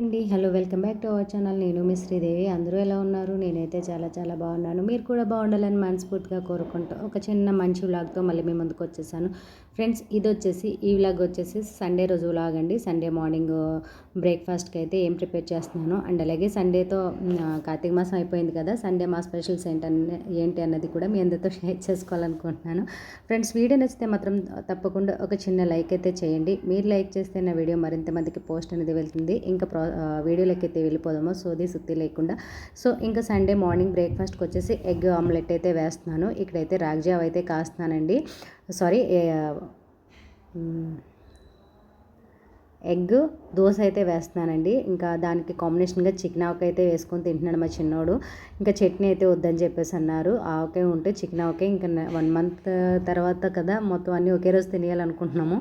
అండి. Hello welcome back to our channel. నేను మీ శ్రీదేవి. అందరూ ఎలా ఉన్నారు? నేనైతే చాలా చాలా బాగున్నాను. మీరు కూడా బాగుండాలని మనస్ఫూర్తిగా కోరుకుంటూ ఒక చిన్న మంచి వ్లాగ్తో మళ్ళీ మీ ముందుకు వచ్చేసాను. ఫ్రెండ్స్ ఇది వచ్చేసి ఈ వ్లాగ్ వచ్చేసి సండే రోజు వ్లాగ్ అండి. సండే మార్నింగ్ బ్రేక్ఫాస్ట్కి అయితే ఏం ప్రిపేర్ చేస్తున్నాను అండ్ అలాగే సండేతో కార్తీక మాసం అయిపోయింది కదా సండే మా స్పెషల్స్ ఏంటని ఏంటి అన్నది కూడా మీ అందరితో షేర్ చేసుకోవాలనుకుంటున్నాను. ఫ్రెండ్స్ వీడియో నచ్చితే మాత్రం తప్పకుండా ఒక చిన్న లైక్ అయితే చేయండి. మీరు లైక్ చేస్తే నా వీడియో మరింత మందికి పోస్ట్ అనేది వెళ్తుంది. ఇంకా ప్రాసెస్ వీడియోలోకి అయితే వెళ్ళిపోదామో. సోది సుత్తి లేకుండా. సో ఇంకా సండే మార్నింగ్ బ్రేక్ఫాస్ట్కి వచ్చేసి ఎగ్ ఆమ్లెట్ అయితే వేస్తున్నాను. ఇక్కడైతే రాగ్జావ్ అయితే కాస్తున్నానండి. సారీ ఎగ్ దోశ అయితే వేస్తున్నానండి. ఇంకా దానికి కాంబినేషన్గా చికెన్ ఆవకాయ అయితే వేసుకొని తింటున్నాడు మా చిన్నోడు. ఇంకా చట్నీ అయితే వద్దని చెప్పేసి అన్నారు. ఆవకాయ ఉంటే చికెన్ ఆవకాయ. ఇంకా వన్ మంత్ తర్వాత కదా మొత్తం అన్నీ ఒకే రోజు తినేయాలనుకుంటున్నాము.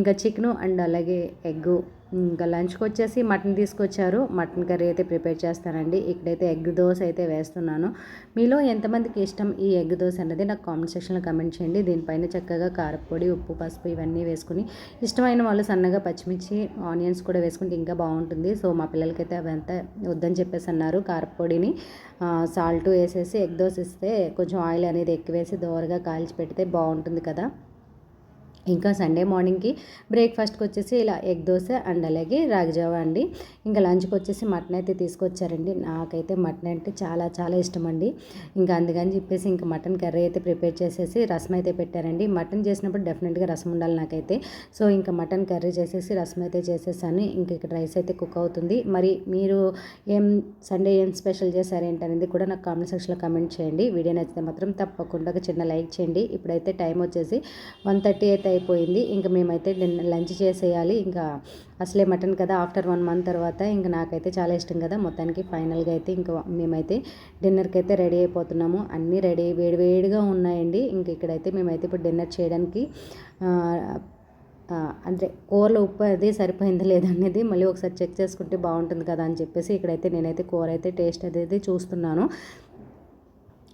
ఇంకా చికెను అండ్ అలాగే ఎగ్గు ఇంకా లంచ్కి వచ్చేసి మటన్ తీసుకొచ్చారు. మటన్ కర్రీ అయితే ప్రిపేర్ చేస్తానండి. ఇక్కడైతే ఎగ్ దోశ అయితే వేస్తున్నాను. మీలో ఎంతమందికి ఇష్టం ఈ ఎగ్ దోశ అన్నది నాకు కామెంట్ సెక్షన్లో కమెంట్ చేయండి. దీనిపైన చక్కగా కారపొడి ఉప్పు పసుపు ఇవన్నీ వేసుకుని ఇష్టమైన వాళ్ళు సన్నగా పచ్చిమిర్చి ఆనియన్స్ కూడా వేసుకుంటే ఇంకా బాగుంటుంది. సో మా పిల్లలకైతే అవంతా వద్దని చెప్పేసి అన్నారు. కారపొడిని సాల్ట్ వేసేసి ఎగ్ దోశ ఇస్తే కొంచెం ఆయిల్ అనేది ఎక్కువ వేసి దోరగా కాల్చి పెడితే బాగుంటుంది కదా. ఇంకా సండే మార్నింగ్కి బ్రేక్ఫాస్ట్కి వచ్చేసి ఇలా ఎగ్ దోశ అండ్ అలాగే రాగిజావ అండి. ఇంకా లంచ్కి వచ్చేసి మటన్ అయితే తీసుకొచ్చారండి. నాకైతే మటన్ అంటే చాలా చాలా ఇష్టం అండి. ఇంకా అందుకని చెప్పేసి ఇంకా మటన్ కర్రీ అయితే ప్రిపేర్ చేసేసి రసం అయితే పెట్టారండి. మటన్ చేసినప్పుడు డెఫినెట్గా రసం ఉండాలి నాకైతే. సో ఇంకా మటన్ కర్రీ చేసేసి రసం అయితే చేసేసాను. ఇంక ఇక్కడ రైస్ అయితే కుక్ అవుతుంది. మరి మీరు ఏం సండే ఏం స్పెషల్ చేశారేంటనేది కూడా నాకు కామెంట్ సెక్షన్లో కమెంట్ చేయండి. వీడియో నచ్చితే మాత్రం తప్పకుండా చిన్న లైక్ చేయండి. ఇప్పుడైతే టైం వచ్చేసి వన్ థర్టీ అయితే అయిపోయింది. ఇంకా మేమైతే లంచ్ చేసేయాలి. ఇంకా అసలే మటన్ కదా ఆఫ్టర్ వన్ మంత్ తర్వాత ఇంకా నాకైతే చాలా ఇష్టం కదా. మొత్తానికి ఫైనల్గా అయితే ఇంకా మేమైతే డిన్నర్కి అయితే రెడీ అయిపోతున్నాము. అన్నీ రెడీ వేడివేడిగా ఉన్నాయండి. ఇంక ఇక్కడైతే మేమైతే ఇప్పుడు డిన్నర్ చేయడానికి అంటే కూరలో ఉప్పు అది సరిపోయింది లేదనేది మళ్ళీ ఒకసారి చెక్ చేసుకుంటే బాగుంటుంది కదా అని చెప్పేసి ఇక్కడైతే నేనైతే కూర అయితే టేస్ట్ అనేది చూస్తున్నాను.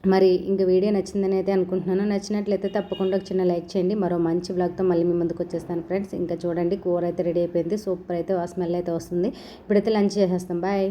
మరి ఇంక వీడియో నచ్చిందని అయితే అనుకుంటున్నాను. నచ్చినట్లయితే తప్పకుండా ఒక చిన్న లైక్ చేయండి. మరో మంచి బ్లాగ్తో మళ్ళీ మీ ముందుకు వచ్చేస్తాను ఫ్రెండ్స్. ఇంకా చూడండి కూర అయితే రెడీ అయిపోయింది. సూపర్ అయితే ఆ స్మెల్ అయితే వస్తుంది. ఇప్పుడైతే లంచ్ చేసేస్తాం. బాయ్.